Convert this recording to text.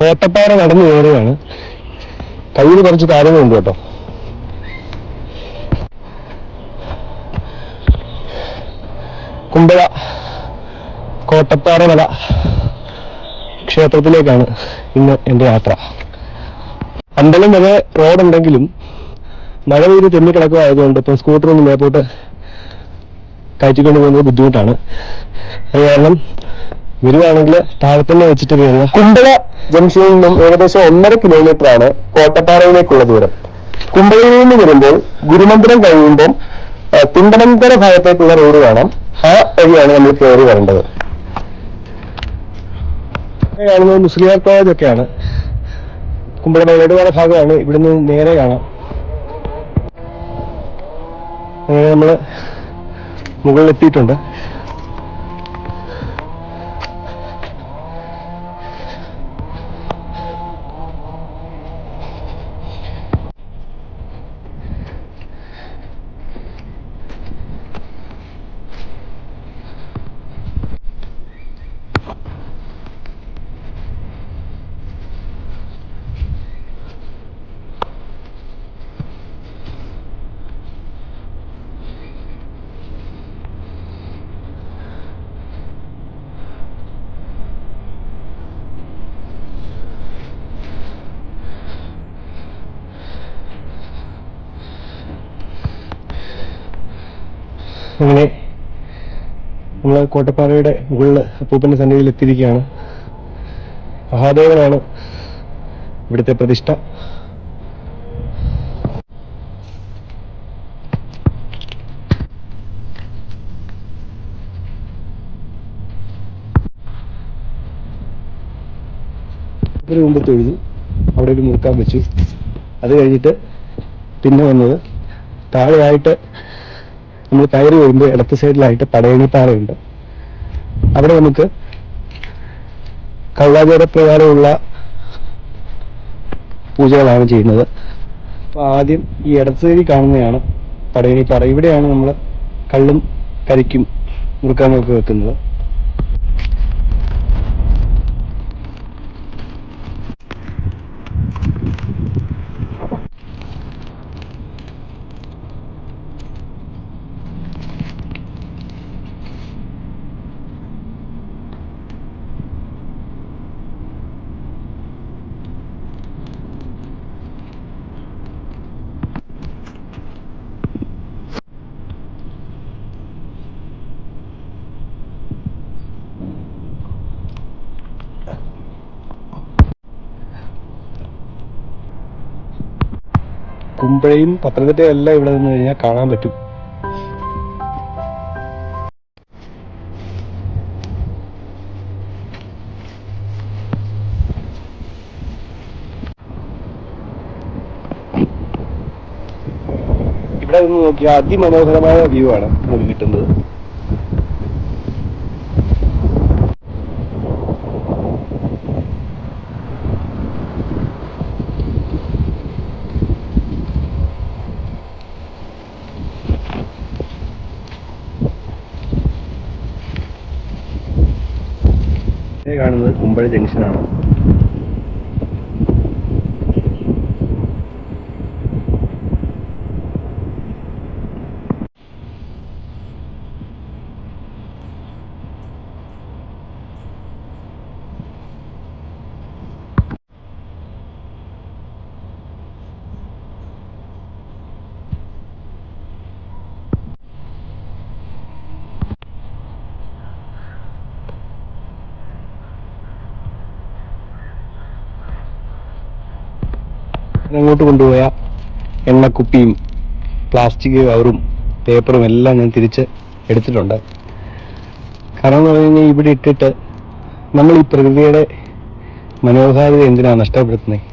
കോട്ടപ്പാറ നടന്നു കയറുകയാണ്. കയ്യിൽ കുറച്ച് കാര്യങ്ങളുണ്ട് കേട്ടോ. കുമ്പഴ കോട്ടപ്പാറ മല ക്ഷേത്രത്തിലേക്കാണ് ഇന്ന് എന്റെ യാത്ര. അമ്പലം വരെ റോഡുണ്ടെങ്കിലും മഴ പെയ്ത് തെന്നിക്കിടക്കുമായതുകൊണ്ട് ഇപ്പം സ്കൂട്ടറൊന്നും മേപ്പോട്ട് കയറ്റിക്കൊണ്ട് പോകുന്നത് ബുദ്ധിമുട്ടാണ്. അത് കാരണം വരുവാണെങ്കിൽ താഴത്തന്നെ വെച്ചിട്ട് കയറുക കുമ്പള ജംഗ്ഷനിൽ നിന്നും ഏകദേശം ഒന്നര കിലോമീറ്റർ ആണ് കോട്ടപ്പാറയിലേക്കുള്ള ദൂരം. കുമ്പളയിൽ നിന്ന് വരുമ്പോൾ ഗുരുമന്ദിരം കഴിയുമ്പോൾ തിണ്ടനന്തര ഭാഗത്തേക്കുള്ള റോഡ് കാണാം. ആ വഴിയാണ് നമ്മൾ കയറി വരേണ്ടത്. കാണുന്നത് മുസ്ലിയാർ കോളേജ് ഒക്കെയാണ് കുമ്പളയുടെ മേടുവാന ഭാഗമാണ്. ഇവിടുന്ന് നേരെ കാണാം. അങ്ങനെ നമ്മൾ മുകളിലെത്തിയിട്ടുണ്ട്. അങ്ങനെ നമ്മൾ കോട്ടപ്പാറയുടെ മുകളിൽ അപ്പൂപ്പന്റെ സന്നിധിയിൽ എത്തിയിരിക്കുകയാണ്. മഹാദേവനാണ് ഇവിടുത്തെ പ്രതിഷ്ഠ. ഒരു മുമ്പ് തൊഴുതു അവിടെ ഒരു മുറുക്കാൻ വെച്ചു. അത് കഴിഞ്ഞിട്ട് പിന്നെ വന്നത് താഴെയായിട്ട് നമ്മൾ കയറി വരുമ്പോൾ ഇടത്ത് സൈഡിലായിട്ട് പടയണിപ്പാറയുണ്ട് അവിടെ നമുക്ക് കള്ളാചാര പ്രകാരമുള്ള പൂജകളാണ് ചെയ്യുന്നത്. അപ്പോൾ ആദ്യം ഈ ഇടത്ത് സൈഡിൽ കാണുന്നതാണ് പടയണിപ്പാറ ഇവിടെയാണ് നമ്മൾ കള്ളും കരിക്കും മുറുക്കാനൊക്കെ വെക്കുന്നത്. കുമ്പഴയും പത്തനംതിട്ടയും എല്ലാം ഇവിടെ നിന്ന് കഴിഞ്ഞാൽ കാണാൻ പറ്റും. ഇവിടെ നിന്ന് നോക്കിയാൽ അതിമനോഹരമായ വ്യൂ ആണ് നമുക്ക് കിട്ടുന്നത്. കാണുന്നത് കുമ്പഴ ജംഗ്ഷനാണ്. അങ്ങോട്ട് കൊണ്ടുപോയ എണ്ണക്കുപ്പിയും പ്ലാസ്റ്റിക് കവറും പേപ്പറും എല്ലാം ഞാൻ തിരിച്ച് എടുത്തിട്ടുണ്ട്. കാരണം എന്ന് പറഞ്ഞു കഴിഞ്ഞാൽ ഇവിടെ ഇട്ടിട്ട് നമ്മൾ ഈ പ്രകൃതിയുടെ മനോഹാരിത എന്തിനാണ് നഷ്ടപ്പെടുത്തുന്നത്